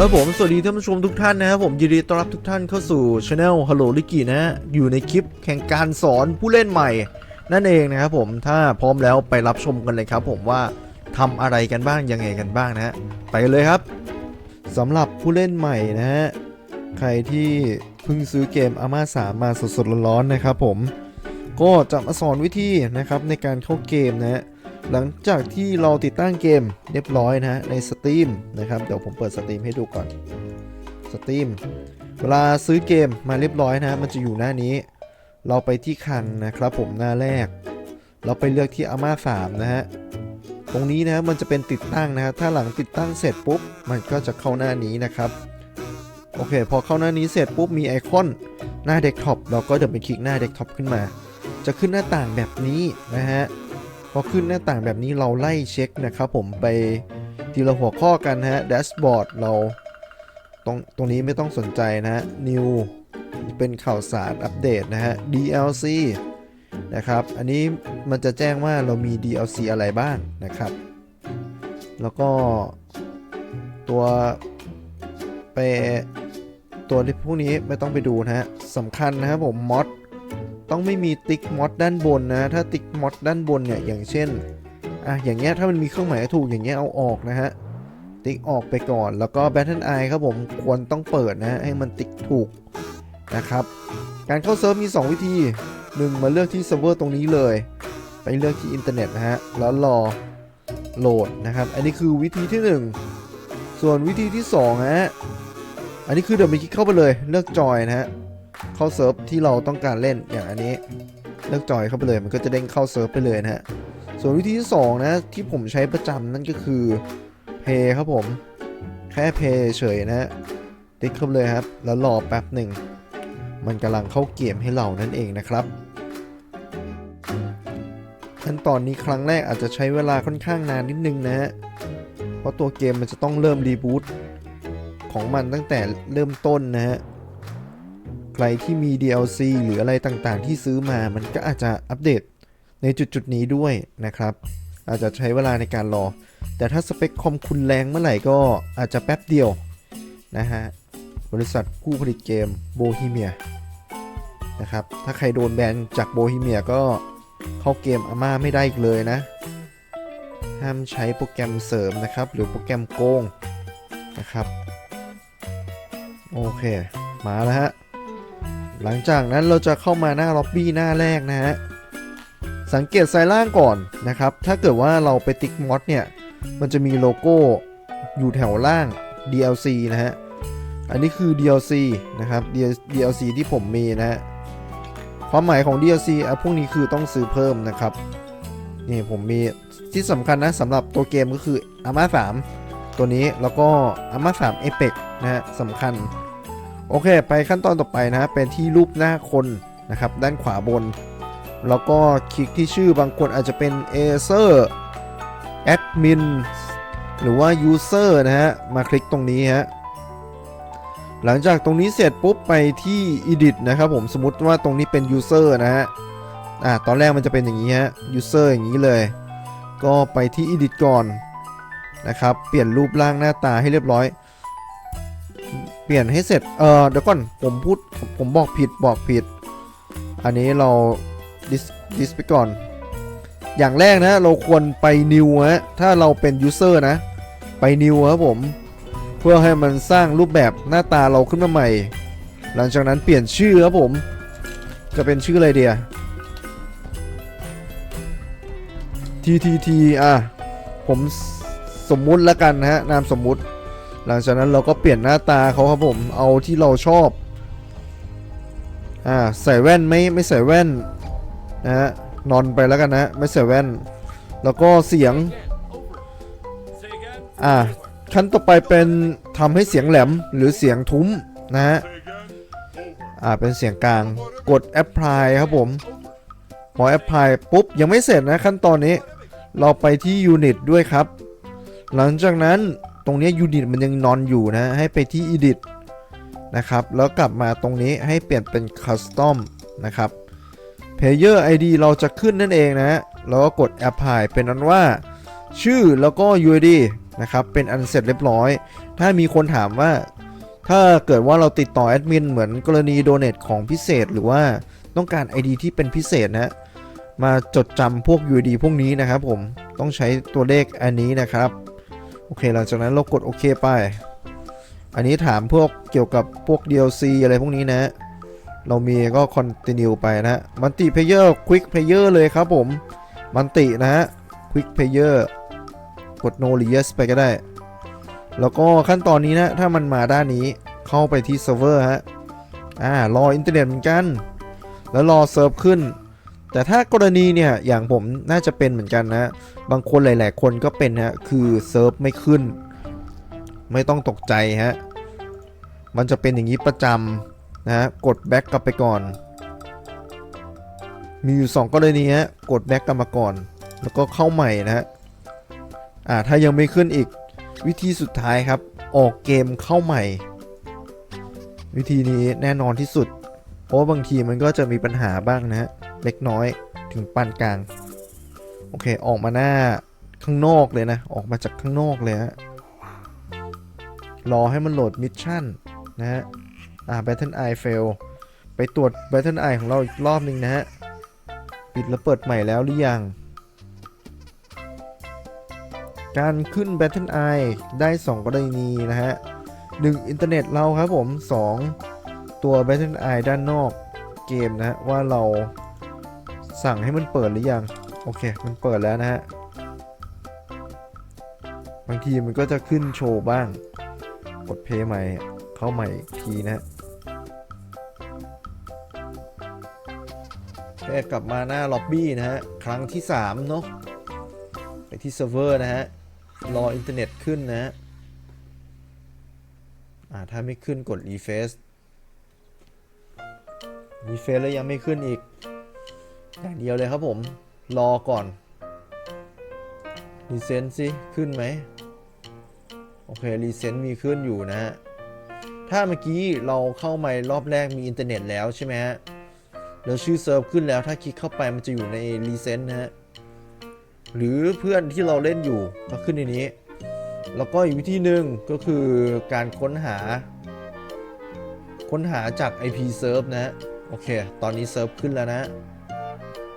เอาละผมสวัสดีท่านผู้ชมทุกท่านนะครับผมยินดีต้อนรับทุกท่านเข้าสู่ช anel Hello l i k i นะฮะอยู่ในคลิปแข่งการสอนผู้เล่นใหม่ นั่นเองนะครับผมถ้าพร้อมแล้วไปรับชมกันเลยครับผมว่าทำอะไรกันบ้างยังไงกันบ้างนะฮะไปเลยครับสำหรับผู้เล่นใหม่นะฮะใครที่เพิ่งซื้อเกมอาม่าสามมาสดๆร้อนๆนะครับผมก็จะมาสอนวิธีนะครับในการเข้าเกมนะฮะ หลังจากที่เราติดตั้งเกมเรียบร้อยนะฮะใน Steam นะครับเดี๋ยวผมเปิด Steam ให้ดูก่อน Steam เวลาซื้อเกมมาเรียบร้อยนะมันจะอยู่หน้านี้ เราไปที่คลังนะครับผมหน้าแรก เราไปเลือกที่ AMA 3นะฮะตรงนี้นะฮะมันจะเป็นติดตั้งนะฮะถ้าหลังติดตั้งเสร็จปุ๊บ มันก็จะเข้าหน้านี้นะครับโอเค พอเข้าหน้านี้เสร็จปุ๊บมีไอคอนหน้าเดสก์ท็อปเราก็เดินไปคลิกหน้าเดสก์ท็อปขึ้นมา จะขึ้นหน้าต่างแบบนี้นะฮะ พอขึ้นหน้าต่างแบบนี้เราไล่เช็คนะครับผมไปทีละหัวข้อกันฮะแดชบอร์ดเราตรงตรงนี้ไม่ต้องสนใจนะฮะ New เป็นข่าวสารอัปเดตนะฮะ DLC นะครับ อันนี้มันจะแจ้งว่าเรามี DLC อะไรบ้างนะครับ แล้วก็ตัวไปตัวที่พวกนี้ไม่ต้องไปดูนะฮะสำคัญนะครับผมมอด ต้องไม่มีติ๊กมอดด้านบนนะ ถ้าติ๊กมอดด้านบนเนี่ย อย่างเช่น อะ อย่างเงี้ย ถ้ามันมีเครื่องหมายถูกอย่างเงี้ยเอาออกนะฮะ ติ๊กออกไปก่อน แล้วก็ Battle Eye ครับผม ควรต้องเปิดนะ ให้มันติ๊กถูกนะครับ การเข้าเซิร์ฟมี 2 วิธี 1 มาเลือกที่เซิร์ฟเวอร์ตรงนี้เลย ไปเลือกที่อินเทอร์เน็ตนะฮะ แล้วรอโหลดนะครับ อันนี้คือวิธีที่ 1 ส่วนวิธีที่2ฮะ อันนี้คือเดี๋ยวไปคลิกเข้าไปเลย เลือกจอยนะฮะ เข้าเซิร์ฟที่เราต้องการเล่นอย่างอันนี้เลือกจอยเข้าไปเลยมันก็จะเด้งเข้าเซิร์ฟไปเลยนะฮะส่วนวิธีที่2นะที่ผมใช้ประจำนั่นก็คือเพย์ครับผมแค่เพย์เฉยนะฮะติ๊กเข้าไปเลยครับ แล้วรอแป๊บหนึ่งมันกำลังเข้าเกมให้เรานั่นเองนะครับขั้นตอนนี้ครั้งแรกอาจจะใช้เวลาค่อนข้างนานนิดนึงนะฮะเพราะตัวเกมมันจะต้องเริ่มรีบูตของมันตั้งแต่เริ่มต้นนะฮะ ใครที่มี DLC หรืออะไรต่างๆ ที่ซื้อมามันก็อาจจะอัปเดตในจุดๆนี้ด้วยนะครับ อาจจะใช้เวลาในการรอ แต่ถ้าสเปคคอมคุณแรงเมื่อไหร่ก็อาจจะแป๊บเดียวนะฮะบริษัทผู้ผลิตเกมโบฮีเมียนะครับ ถ้าใครโดนแบนจากโบฮีเมียก็เข้าเกมอาม่าไม่ได้อีกเลยนะ ห้ามใช้โปรแกรมเสริมนะครับ หรือโปรแกรมโกงนะครับ โอเค มาแล้วฮะ หลังจากนั้นเราจะเข้ามาหน้าล็อบบี้หน้าแรกนะฮะ สังเกตซ้ายล่างก่อนนะครับ ถ้าเกิดว่าเราไปติ๊กมอดเนี่ย มันจะมีโลโก้อยู่แถวล่าง DLC นะฮะ อันนี้คือ DLC นะครับ DLC ที่ผมมีนะฮะ ความหมายของ DLC อะพวกนี้คือต้องซื้อเพิ่มนะครับนี่ผมมีที่สำคัญนะสำหรับตัวเกมก็คือ AMA 3ตัวนี้แล้วก็ AMA 3 Apex นะฮะสำคัญ โอเค ไปขั้นตอนต่อไปนะเป็นที่รูปหน้าคนนะครับด้านขวาบน แล้วก็คลิกที่ชื่อบางคนอาจจะเป็น Acer Admin หรือว่า User นะฮะ มาคลิกตรงนี้ฮะ หลังจากตรงนี้เสร็จปุ๊บไปที่ Edit นะครับผมสมมติว่าตรงนี้เป็น User นะฮะ อ่าตอนแรกมันจะเป็นอย่างนี้ฮะ User อย่างนี้เลย ก็ไปที่ Edit ก่อนนะครับ เปลี่ยนรูปร่างหน้าตาให้เรียบร้อย ปลี่ยนให้เสร็จ เออเดี๋ยวก่อน ผมพูด ผมบอกผิด บอกผิด อันนี้เราดิสดิสไปก่อน อย่างแรกนะ เราควรไป new ฮะ ถ้าเราเป็น user นะ ไป new ครับผม เพื่อให้มันสร้างรูปแบบหน้าตาเราขึ้นมาใหม่ หลังจากนั้นเปลี่ยนชื่อครับผม จะเป็นชื่ออะไรเดีย TTT อะ ผมสมมุติแล้วกันนะฮะ นามสมมุติ หลังจากนั้นเราก็เปลี่ยนหน้าตาเขาครับผม เอาที่เราชอบ อ่า ใส่แว่นไม่ไม่ใส่แว่นนะฮะ นอนไปแล้วกันนะ ไม่ใส่แว่น แล้วก็เสียง อ่า ขั้นต่อไปเป็นทำให้เสียงแหลมหรือเสียงทุ้มนะฮะ อ่า เป็นเสียงกลาง กด apply ครับผมพอ apply ปุ๊บ ยังไม่เสร็จนะขั้นตอนนี้ เราไปที่ unit ด้วยครับ หลังจากนั้น ตรงนี้ unit มันยังนอนอยู่นะ ให้ไปที่ edit นะครับ แล้วกลับมาตรงนี้ให้เปลี่ยนเป็น custom นะครับ player id เราจะขึ้นนั่นเองนะฮะแล้วก็กด apply เป็นนั้นว่า ชื่อแล้วก็ UID นะครับ เป็นอันเสร็จเรียบร้อย ถ้ามีคนถามว่า ถ้าเกิดว่าเราติดต่อแอดมินเหมือนกรณีโดเน a ของพิเศษหรือว่าต้องการ ID ที่เป็นพิเศษนะมาจดจำพวก UID พวกนี้นะครับผมต้องใช้ตัวเลขอันนี้นะครับ โอเคหลังจากนั้นเรากดโอเคไป อันนี้ถามพวกเกี่ยวกับพวก DLC อะไรพวกนี้นะ เรามีก็ continue ไปนะมันติ player quick player เลยครับผมมันตินะฮะ quick player กด no yes ไปก็ได้ แล้วก็ขั้นตอนนี้นะ ถ้ามันมาด้านนี้เข้าไปที่เซิร์ฟเวอร์ฮะ อ่ารออินเทอร์เน็ตเหมือนกัน แล้วรอเซิร์ฟขึ้น แต่ถ้ากรณีเนี่ยอย่างผมน่าจะเป็นเหมือนกันนะ บางคนหลาย ๆ คนก็เป็นฮะคือเซิร์ฟไม่ขึ้น ไม่ต้องตกใจฮะมันจะเป็นอย่างนี้ประจำนะฮะกดแบ็กกลับไปก่อน มีอยู่ 2 กรณีฮะกดแบ็กกลับมาก่อน แล้วก็เข้าใหม่นะฮะอ่าถ้ายังไม่ขึ้นอีกวิธีสุดท้ายครับ ออกเกมเข้าใหม่ วิธีนี้แน่นอนที่สุด เพราะาบางทีมันก็จะมีปัญหาบ้างนะฮะ เล็กน้อยถึงปานกลาง โอเค ออกมาหน้าข้างนอกเลยนะ ออกมาจากข้างนอกเลยฮะรอให้มันโหลดมิชชั่นนะฮะ อ่า Battle Eye fail ไปตรวจ Battle Eye ของเราอีกรอบหนึ่งนะฮะ ปิดแล้วเปิดใหม่แล้วหรือยัง การขึ้น Battle Eye ได้ 2 กรณีนะฮะ 1. อินเทอร์เน็ตเราครับผม 2. ตัว Battle Eye ด้านนอกเกมนะฮะ ว่าเรา สั่งให้มันเปิดหรือยัง โอเค มันเปิดแล้วนะฮะ บางทีมันก็จะขึ้นโชว์บ้าง กดเพย์ใหม่ เข้าใหม่อีกทีนะฮะโอเคกลับมาหน้าล็อบบี้นะฮะ ครั้งที่ 3 เนาะไปที่เซิร์ฟเวอร์นะฮะ รออินเทอร์เน็ตขึ้นนะฮะอ่าถ้าไม่ขึ้นกด refresh refresh แล้วยังไม่ขึ้นอีก อย่างเดียวเลยครับผม รอก่อนรีเซนสิขึ้นไหมโอเครีเซนมีขึ้นอยู่นะฮะ ถ้าเมื่อกี้เราเข้ามารอบแรกมีอินเทอร์เน็ตแล้วใช่ไหมฮะแล้วชื่อเซิร์ฟขึ้นแล้วถ้าคลิกเข้าไปมันจะอยู่ในรีเซนนะฮะ หรือเพื่อนที่เราเล่นอยู่ก็ขึ้นในนี้ แล้วก็อีกวิธีหนึ่งก็คือการค้นหา ค้นหาจาก IP Serve นะ โอเค ตอนนี้เซิร์ฟขึ้นแล้วนะ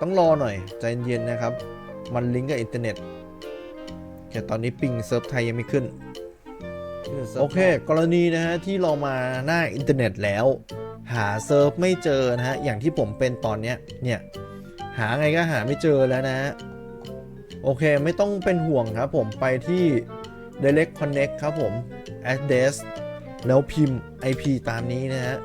ต้องรอหน่อยใจเย็นๆนะครับ มันลิงก์กับอินเทอร์เน็ตโอเคตอนนี้ปิงเซิร์ฟไทยยังไม่ขึ้น โอเค กรณีนะฮะที่เรามาหน้าอินเทอร์เน็ตแล้ว หาเซิร์ฟไม่เจอนะฮะอย่างที่ผมเป็นตอนเนี้ยเนี่ยหาไงก็หาไม่เจอแล้วนะฮะโอเคไม่ต้องเป็นห่วงครับผมไปที่ Direct Connect ครับผม address แล้วพิมพ์ IP ตามนี้นะฮะ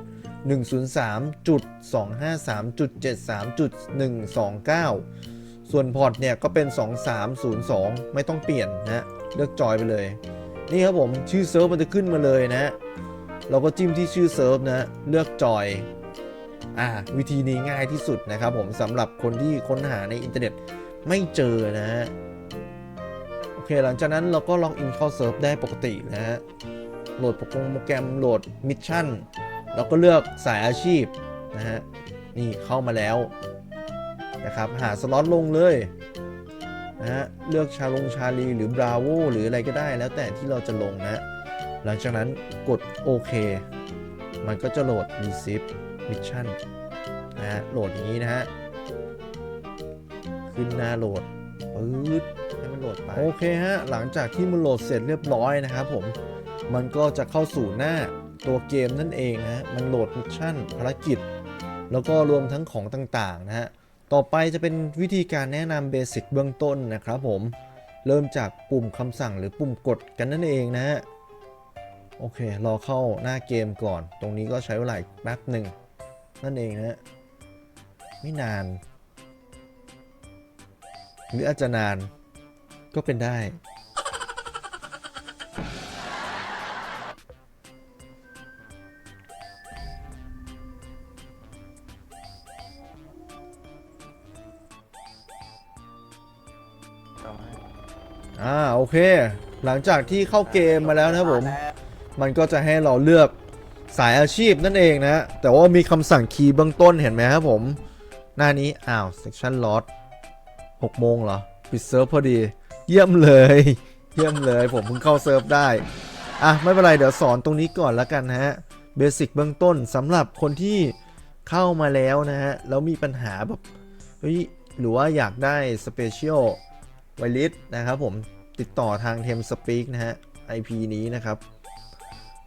103.253.73.129 ส่วนพอร์ตเนี่ยก็เป็น 2302 ไม่ต้องเปลี่ยนนะเลือกจอยไปเลย นี่ครับผมชื่อเซิร์ฟมันจะขึ้นมาเลยนะ เราก็จิ้มที่ชื่อเซิร์ฟนะเลือกจอยอ่าวิธีนี้ง่ายที่สุดนะครับผมสำหรับคนที่ค้นหาในอินเทอร์เน็ตไม่เจอนะฮะโอเคหลังจากนั้นเราก็ล็อกอินเข้าเซิร์ฟได้ปกตินะฮะโหลดโปรแกรมโหลดมิชชั่น เราก็เลือกสายอาชีพนะฮะนี่เข้ามาแล้วนะครับหาสล็อตลงเลยนะฮะเลือกชาลงชาลีหรือบราโวหรืออะไรก็ได้แล้วแต่ที่เราจะลงนะหลังจากนั้นกดโอเคมันก็จะโหลด receive mission นะฮะโหลดอย่างนี้นะฮะขึ้นหน้าโหลดปื๊ดให้มันโหลดไปโอเคฮะหลังจากที่มันโหลดเสร็จเรียบร้อยนะครับผมมันก็จะเข้าสู่หน้า ตัวเกมนั่นเองนะฮะมันโหลดมิชชั่นภารกิจ แล้วก็รวมทั้งของต่างๆนะฮะ ต่อไปจะเป็นวิธีการแนะนำเบสิกเบื้องต้นนะครับผม เริ่มจากปุ่มคำสั่งหรือปุ่มกดกันนั่นเองนะฮะ โอเค รอเข้าหน้าเกมก่อน ตรงนี้ก็ใช้เวลาแป๊บหนึ่งนั่นเองนะฮะ ไม่นาน หรืออาจจะนานก็เป็นได้ อ่าโอเค หลังจากที่เข้าเกมมาแล้วนะครับผม มันก็จะให้เราเลือกสายอาชีพนั่นเองนะ แต่ว่ามีคำสั่งคีย์เบื้องต้นเห็นไหมครับผม หน้านี้ อ้าว section lot 6โมงเหรอ ปิดเซิร์ฟพอดี เยี่ยมเลย เยี่ยมเลยผมเพิ่งเข้าเซิร์ฟได้ อะ ไม่เป็นไร เดี๋ยวสอนตรงนี้ก่อนแล้วกันนะฮะเบสิกเบื้องต้นสำหรับคนที่เข้ามาแล้วนะฮะ แล้วมีปัญหาแบบเฮ้ยหรือว่าอยากได้สเปเชียล ไวลิสนะครับผมติดต่อทางเทมสปีกนะฮะ IP นี้นะครับ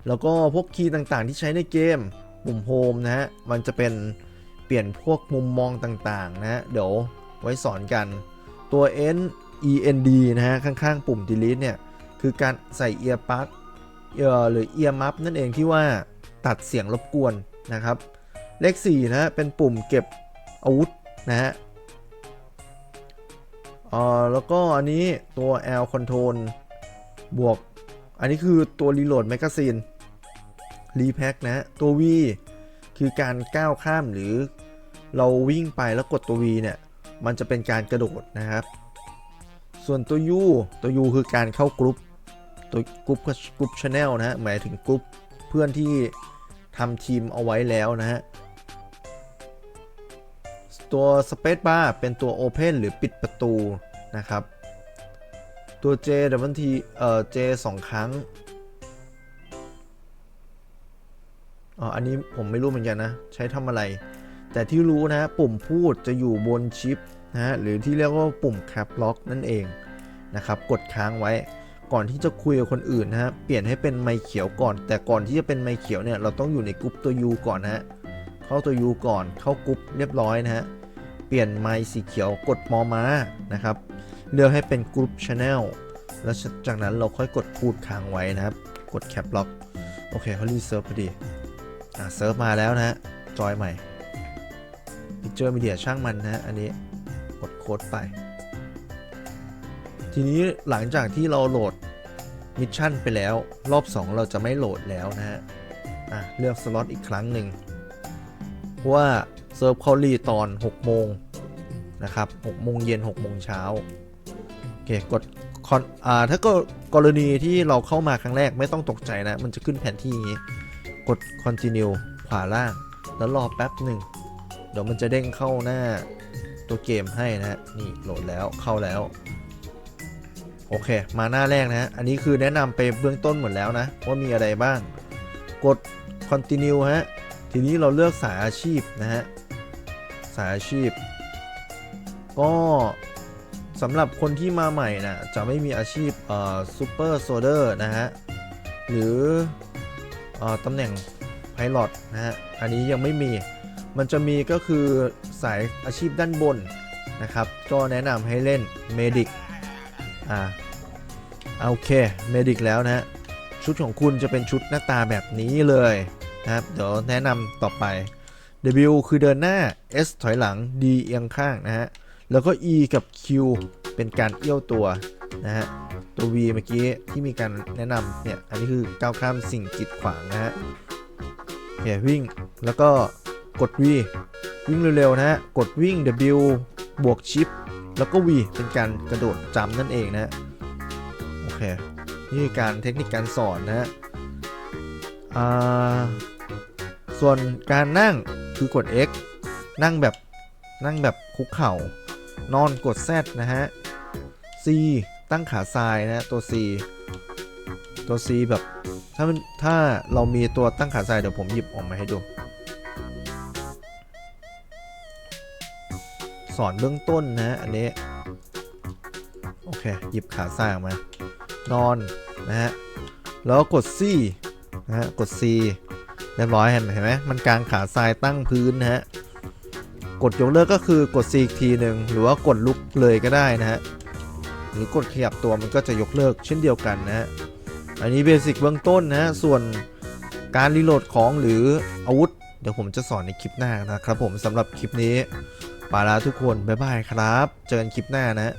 แล้วก็พวกคีย์ต่างๆที่ใช้ในเกมปุ่มโฮมนะฮะ มันจะเป็นเปลี่ยนพวกมุมมองต่างๆนะฮะเดี๋ยวไว้สอนกัน ตัว N E N D นะฮะ ข้างๆ ปุ่ม delete เนี่ย คือการใส่เอียร์ปั๊กเอ่อหรือเอียร์มัฟนั่นเองที่ว่าตัดเสียงรบกวนนะครับ เลข4นะฮะ เป็นปุ่มเก็บอาวุธนะฮะ เอ่อแล้วก็อันนี้ตัว L control บวก อันนี้คือตัว reload magazine repack นะฮะตัว V คือการก้าวข้ามหรือเราวิ่งไปแล้วกดตัว V เนี่ย มันจะเป็นการกระโดดนะครับ ส่วนตัว U ตัว U คือการเข้ากรุ๊ปตัวกรุ๊ปก็กรุ๊ปชาแนลนะฮะหมายถึงกรุ๊ปเพื่อนที่ทำทีมเอาไว้แล้วนะฮะ ตัว Space Bar เป็นตัว Open หรือปิดประตูนะครับ ตัว J W T เอ่อ J สองครั้งอ๋ออันนี้ผมไม่รู้เหมือนกันนะ ใช้ทำอะไร แต่ที่รู้นะปุ่มพูดจะอยู่บนชิปนะฮะหรือที่เรียกว่าปุ่ม Cap Lock นั่นเองนะครับ กดค้างไว้ก่อนที่จะคุยกับคนอื่นนะฮะ เปลี่ยนให้เป็นไมค์เขียวก่อน แต่ก่อนที่จะเป็นไมค์เขียวเนี่ย เราต้องอยู่ในกรุ๊ปตัว U ก่อนนะฮะ เข้าตัว U ก่อน เข้ากรุ๊ปเรียบร้อยนะฮะ ปลี่ยนไมค์สีเขียวกดมอมานะครับ เลือกให้เป็นกรุ๊ปช n แนลแล้วจากนั้นเราค่อยกดพูดค้างไว้นะครับ กดแคปล็อกโอเคเขารีเซิร์ฟพอดี อะเซิร์ฟมาแล้วนะฮะ จอยใหม่ Picture Media ช่างมันนะฮะอันนี้กดโค้ดไป ทีนี้หลังจากที่เราโหลดมิชชั่นไปแล้ว รอบ 2 เราจะไม่โหลดแล้วนะฮะ อะ เลือกสล็อตอีกครั้งหนึ่งเพราะว่า เซิร์ฟเขารีตอน 6 โมงนะครับ6โมงเย็น6โมงเช้าโอเคกดคอนอ่าถ้าก็กรณีที่เราเข้ามาครั้งแรกไม่ต้องตกใจนะ มันจะขึ้นแผนที่อย่างนี้ กด continue ขวาล่าง แล้วรอแป๊บหนึ่ง เดี๋ยวมันจะเด้งเข้าหน้าตัวเกมให้นะฮะนี่โหลดแล้วเข้าแล้ว โอเค มาหน้าแรกนะฮะอันนี้คือแนะนำไปเบื้องต้นหมดแล้วนะ ว่ามีอะไรบ้าง กด continue ฮะทีนี้เราเลือกสายอาชีพนะฮะ สายอาชีพ ก็สำหรับคนที่มาใหม่นะจะไม่มีอาชีพเอ่อซูเปอร์โซเดอร์นะฮะ หรือเอ่อตำแหน่งไพลอตนะฮะ อันนี้ยังไม่มี มันจะมีก็คือสายอาชีพด้านบนนะครับ ก็แนะนำให้เล่นเมดิกอ่าโอเคเมดิกแล้วนะฮะ ชุดของคุณจะเป็นชุดหน้าตาแบบนี้เลยนะครับ เดี๋ยวแนะนำต่อไป W คือเดินหน้า S ถอยหลัง D เอียงข้างนะฮะ แล้วก็ E กับ Q เป็นการเอี้ยวตัวนะฮะ ตัว V เมื่อกี้ที่มีการแนะนำเนี่ย อันนี้คือก้าวข้ามสิ่งกีดขวางนะฮะโอเควิ่ง แล้วก็กด V วิ่งเร็วๆนะฮะ กดวิ่ง W บวกชิป แล้วก็ V เป็นการกระโดดจำนั่นเองนะฮะ โอเค นี่คือการเทคนิคการสอนนะฮะ อ่า ส่วนการนั่ง คือกด X นั่งแบบนั่งแบบคุกเข่านอนกด Z นะฮะ C ตั้งขาซ้ายนะฮะตัว C ตัว C แบบถ้าถ้าเรามีตัวตั้งขาซ้ายเดี๋ยวผมหยิบออกมาให้ดู สอนเบื้องต้นนะฮะอันนี้โอเคหยิบขาซ้ายออกมานอนนะฮะแล้วกด C นะฮะกด C เรียบร้อยเห็นเห็นไหมมันกางขาซ้ายตั้งพื้นนะฮะกดยกเลิกก็คือกด C อีกทีหนึ่งหรือว่ากดลุกเลยก็ได้นะฮะหรือกดขยับตัวมันก็จะยกเลิกเช่นเดียวกันนะฮะอันนี้เบสิกเบื้องต้นนะฮะส่วนการรีโหลดของหรืออาวุธ เดี๋ยวผมจะสอนในคลิปหน้านะครับผมสำหรับคลิปนี้ไปแล้วทุกคนบ๊ายบายครับ เจอกันคลิปหน้านะฮะ